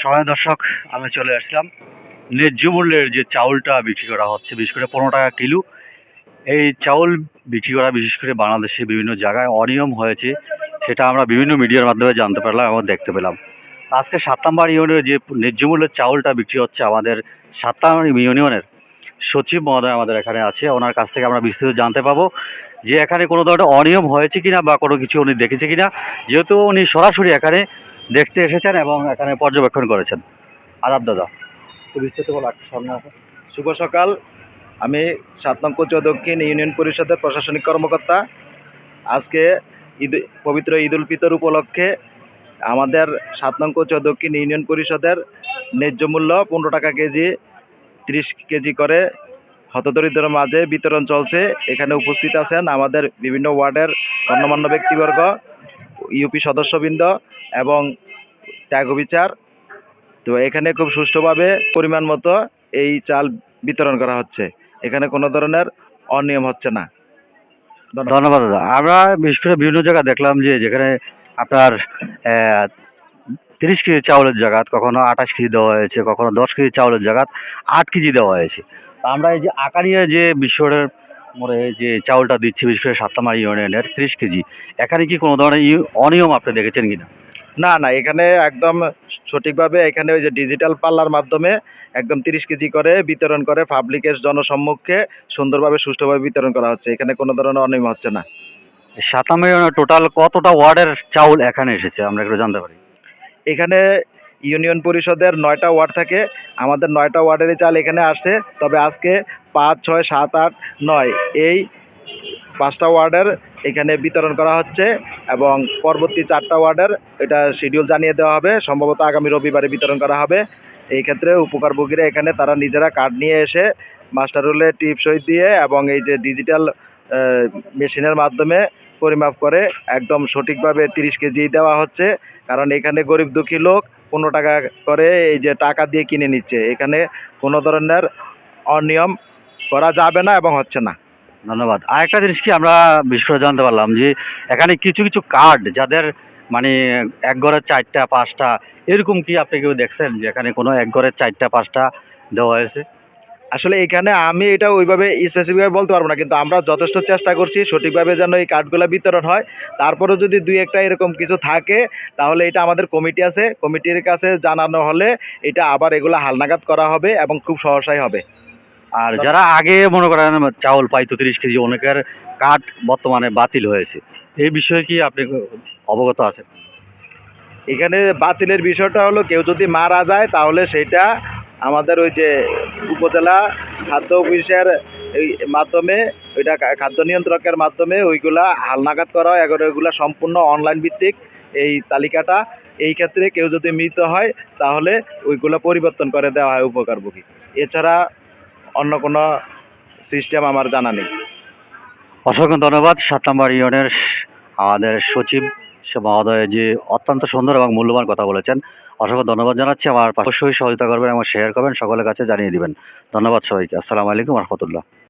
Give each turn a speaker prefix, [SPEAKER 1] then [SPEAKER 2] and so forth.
[SPEAKER 1] সময় দর্শক, আমি চলে আসলাম। ন্যায্য মূল্যের যে চাউলটা বিক্রি করা হচ্ছে, বিশেষ করে পনেরো টাকা কিলো, এই চাউল বিক্রি করা বিশেষ করে বাংলাদেশে বিভিন্ন জায়গায় অনিয়ম হয়েছে, সেটা আমরা বিভিন্ন মিডিয়ার মাধ্যমে জানতে পারলাম এবং দেখতে পেলাম। আজকে সাত নাম্বার ইউনিয়নের যে ন্যায্য মূল্যের চাউলটা বিক্রি হচ্ছে আমাদের সাত নাম্বার ইউনিয়নের সচিব মহোদয় আমাদের এখানে আছে, ওনার কাছ থেকে আমরা বিস্তারিত জানতে পাবো যে এখানে কোনো ধরনের অনিয়ম হয়েছে কিনা বা কোনো কিছু উনি দেখেছে কিনা। যেহেতু উনি সরাসরি এখানে দেখতে এসেছেন এবং এখানে পর্যবেক্ষণ করেছেন। আদাব দাদা। বিস্তারিত বলো একটু সামনে
[SPEAKER 2] শুভ সকাল। আমি সাত নং দক্ষিণ ইউনিয়ন পরিষদের প্রশাসনিক কর্মকর্তা। আজকে ঈদ, পবিত্র ঈদ উল ফিতর উপলক্ষে আমাদের সাত নং দক্ষিণ ইউনিয়ন পরিষদের ন্যায্য মূল্য পনেরো টাকা কেজি, ত্রিশ কেজি করে হতদরিদ্রের মাঝে বিতরণ চলছে। এখানে উপস্থিত আছেন আমাদের বিভিন্ন ওয়ার্ডের গণ্যমান্য ব্যক্তিবর্গ, ইউপি সদস্যবৃন্দ এবং ত্যাগ বিচার। তো এখানে খুব সুষ্ঠুভাবে পরিমাণ মতো এই চাল বিতরণ করা হচ্ছে। এখানে কোনো ধরনের অনিয়ম হচ্ছে না।
[SPEAKER 1] ধন্যবাদ। দাদা। আমরা বিশেষ করে বিভিন্ন জায়গায় দেখলাম যে যেখানে আপনার তিরিশ কেজি চাউলের জায়গাত, কখনো আঠাশ কেজি দেওয়া হয়েছে, কখনো দশ কেজি চাউলের জায়গাত আট কেজি দেওয়া হয়েছে। তা আমরা এই যে আকারিয়া যে বিশ্বরের মোড়ে যে চাউলটা দিচ্ছি, বিশেষ করে সাতটামার ইউনিয়নের ত্রিশ কেজি, এখানে কি কোনো ধরনের অনিয়ম আপনি দেখেছেন কিনা?
[SPEAKER 2] না না এখানে একদম সঠিকভাবে এখানে ওই যে ডিজিটাল পাল্লার মাধ্যমে একদম তিরিশ কেজি করে বিতরণ করে পাবলিকের জনসম্মুখে সুন্দরভাবে সুষ্ঠুভাবে বিতরণ করা হচ্ছে। এখানে কোনো ধরনের অনিয়ম হচ্ছে না।
[SPEAKER 1] সাতামা টোটাল কতটা ওয়ার্ডের চাউল এখানে এসেছে? আমরা একটু জানতে পারি।
[SPEAKER 2] এখানে ইউনিয়ন পরিষদের নয়টা ওয়ার্ড থাকে। আমাদের নয়টা ওয়ার্ডেরই চাল এখানে আসছে তবে আজকে পাঁচ ছয় সাত আট নয় এই পাঁচটা ওয়ার্ডের এখানে বিতরণ করা হচ্ছে এবং পরবর্তী চারটা ওয়ার্ডের এটা শিডিউল জানিয়ে দেওয়া হবে। সম্ভবত আগামী রবিবারে বিতরণ করা হবে। এই ক্ষেত্রে উপকারভোগীরা এখানে তারা নিজেরা কার্ড নিয়ে এসে মাস্টার রোলে টিপ সই দিয়ে এবং এই যে ডিজিটাল মেশিনের মাধ্যমে পরিমাপ করে একদম সঠিকভাবে তিরিশ কেজি দেওয়া হচ্ছে। কারণ এখানে গরিব দুঃখী লোক পনেরো টাকা করে এই যে টাকা দিয়ে কিনে নিচ্ছে। এখানে কোনো ধরনের অনিয়ম করা যাবে না এবং হচ্ছে না।
[SPEAKER 1] ধন্যবাদ। আরেকটা জিনিস কি আমরা বিশেষ করে জানতে পারলাম যে এখানে কিছু কিছু কার্ড যাদের মানে এক ঘরের চারটা, পাঁচটা, এরকম কি আপনি কেউ দেখছেন যে এখানে কোনো এক ঘরের চারটা, পাঁচটা দেওয়া হয়েছে?
[SPEAKER 2] আসলে এখানে আমি এটা ওইভাবে স্পেসিফিকভাবে বলতে পারব না, কিন্তু আমরা যথেষ্ট চেষ্টা করছি সঠিকভাবে যেন এই কার্ডগুলো বিতরণ হয়। তারপরেও যদি দুই একটা এরকম কিছু থাকে, তাহলে এটা আমাদের কমিটি আছে। কমিটির কাছে জানানো হলে এটা আবার এগুলো হালনাগাদ করা হবে এবং খুব সহসাই হবে।
[SPEAKER 1] আর যারা আগে মনে করেন চাউল পাইতো তিরিশ কেজি, অনেকের কাঠ বর্তমানে বাতিল হয়েছে। এই বিষয়ে কি আপনি অবগত আছেন?
[SPEAKER 2] এখানে বাতিলের বিষয়টা হলো, কেউ যদি মারা যায় তাহলে সেটা আমাদের ওই যে উপজেলা খাদ্য অফিসের এই মাধ্যমে, ওইটা খাদ্য নিয়ন্ত্রকের মাধ্যমে ওইগুলা হালনাগাদ করা হয়। এগারো ওইগুলা সম্পূর্ণ অনলাইন ভিত্তিক এই তালিকাটা। এই ক্ষেত্রে কেউ যদি মৃত হয় তাহলে ওইগুলো পরিবর্তন করে দেওয়া হয় উপকারভোগী। এছাড়া অন্য কোনো সিস্টেম আমার জানা নেই।
[SPEAKER 1] অসংখ্য ধন্যবাদ। সাত নম্বর ইউনিয়নের আমাদের সচিব সে মহোদয় যে অত্যন্ত সুন্দর এবং মূল্যবান কথা বলেছেন। অসংখ্য ধন্যবাদ জানাচ্ছি। আমার অবশ্যই সহযোগিতা করবেন এবং শেয়ার করবেন, সকলের কাছে জানিয়ে দিবেন। ধন্যবাদ সবাইকে। আসসালামু আলাইকুম রহমতুল্লাহ।